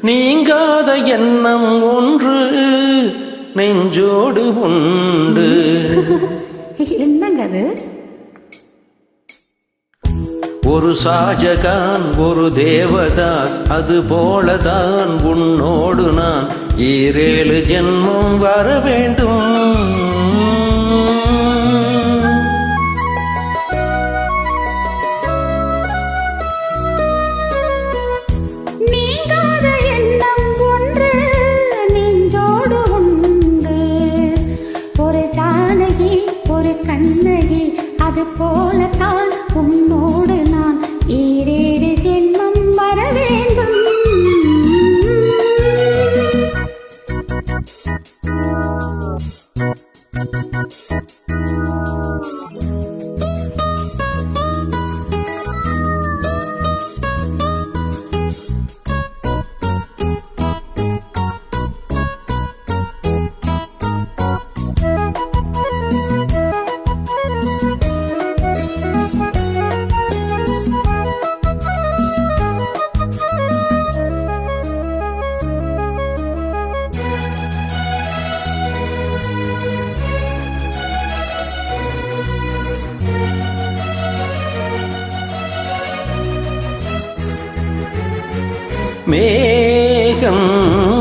நீங்காத எண்ணம் ஒன்று நெஞ்சோடு உண்டு. என்னங்க அது ஒரு ஷாஜகான் ஒரு தேவதாஸ் அது போலதான் உன்னோடு நான். ஈரேழு ஜென்மம் வர வேண்டும். கண்ணகி அது போலத்தான் மேகம்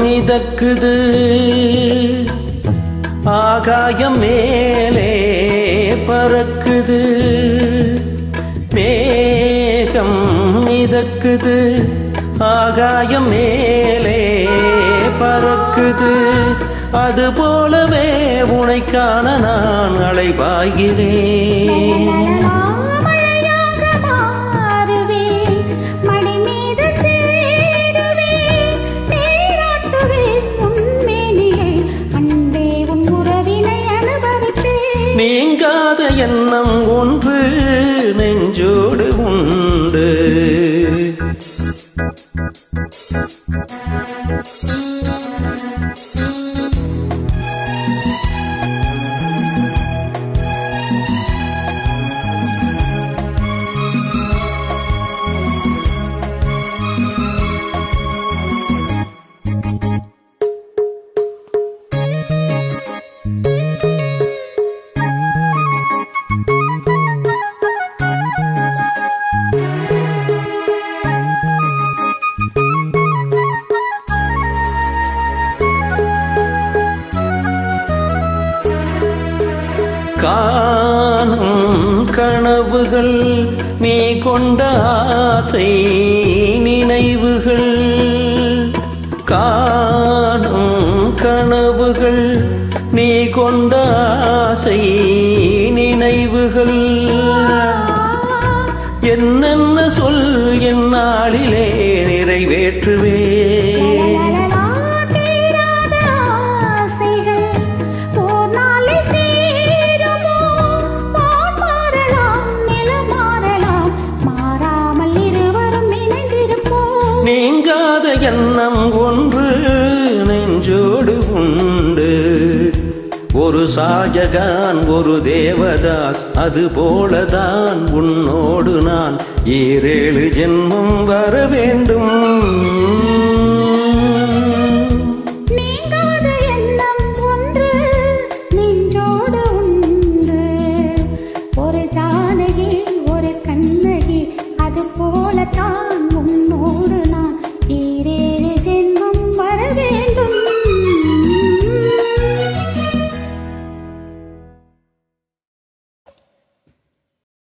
மிதக்குது. ஆகாயம் மேலே பறக்குது. மேகம் மிதக்குது. ஆகாயம் மேலே பறக்குது. அது போலவே உனைக்கான நான் அலைவாகிறேன். எண்ணம் காணும் கனவுகள் நீ கொண்ட ஆசை நினைவுகள். காணும் கனவுகள் நீ கொண்ட ஆசை நினைவுகள். என்னென்ன சொல் என் நாளிலே நிறைவேற்றுவே மனம் ஒன்று நெஞ்சோடு உண்டு. ஒரு சாஜகான் ஒரு தேவதாஸ் அது போலதான் உன்னோடு நான் ஈரேழு ஜென்மம் வர வேண்டும். ஒரு ஜானகி ஒரு கண்ணகி அது போலத்தான் உன்னோடு